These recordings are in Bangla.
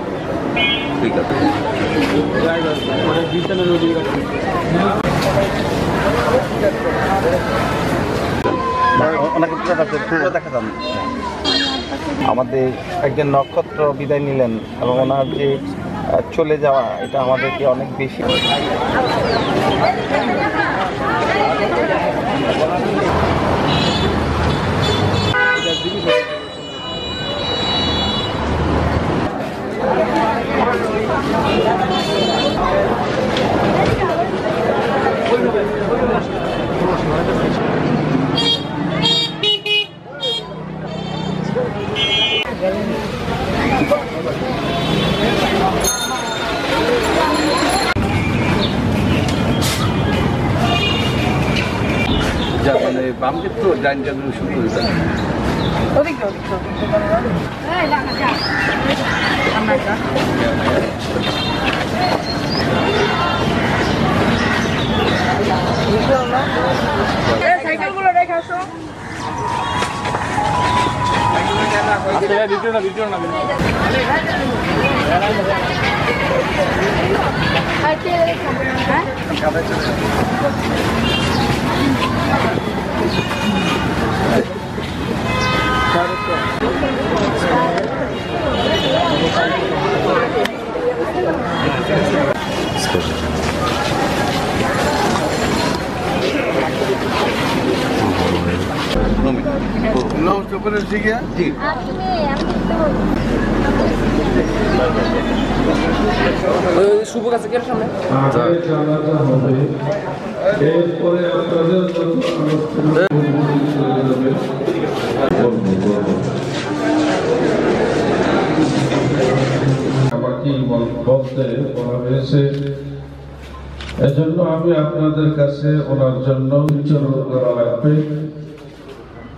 যাব। ঠিক আছে। দেখা যান আমাদের একজন নক্ষত্র বিদায় নিলেন এবং ওনার যে চলে যাওয়া এটা আমাদেরকে অনেক বেশি যা মানে বাম দিক তো ডাইন ডাইন শুরু সাইকেলগুলো রেখে আসো। নমস্কার করে শিখিয়া জি হবে এরপরে আপনাদের আমাকে বল- বলতে বলা হয়েছে এজন্য আমি আপনাদের কাছে ওনার জন্য উচ্চারণ করা লাগবে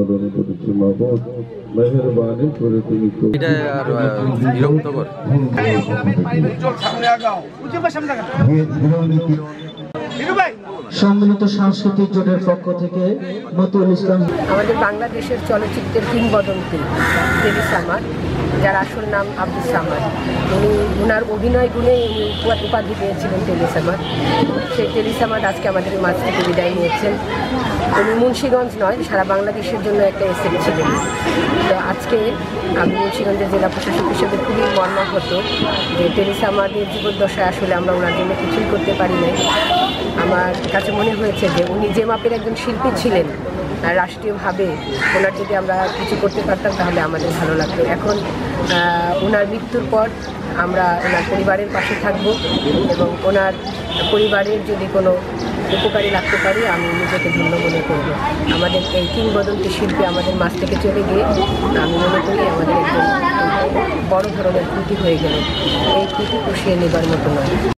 উত্তোলন করেছে মাবদ মেহরবানি করে তুমি এটা আর বিরক্তকর সম্মিলিত সাংস্কৃতিক জোটের পক্ষ থেকে মতুল ইসলাম আমাদের বাংলাদেশের চলচ্চিত্রের কিংবদন্তি দেবী সামাদ যার আসল নাম আব্দুল সামাদ উনি ওনার অভিনয় গুণে উনি উপা- উপাধি পেয়েছিলেন টেলি সামাদ সেই টেলি সামাদ আজকে আমাদের মাঝ থেকে বিদায় নিয়েছেন। উনি মুন্সীগঞ্জ নয় সারা বাংলাদেশের জন্য একটা এসে ছিলেন। তো আজকে আমি মুন্সীগঞ্জের জেলা প্রশাসক হিসেবে খুবই মর্মাহত যে টেরিসা আমাদের জীবদ্দশায় আসলে আমরা ওনার জন্য কিছুই করতে পারি নাই। আমার কাছে মনে হয়েছে যে উনি যে মাপের একজন শিল্পী ছিলেন রাষ্ট্রীয়ভাবে ওনার যদি আমরা কিছু করতে পারতাম, তাহলে আমাদের ভালো লাগতো। এখন ওনার মৃত্যুর পর আমরা ওনার পরিবারের পাশে থাকব এবং ওনার পরিবারের যদি কোনো উপকারী লাগতে পারি, আমি নিজেকে ধন্য মনে করব। আমাদের এই কিংবদন্তি শিল্পী আমাদের মাছ থেকে চলে গিয়ে, আমি মনে করি আমাদের একজন বড় ধরনের ক্ষতি হয়ে গেল। এই ক্ষতি পুষিয়ে নেবার মতো নয়।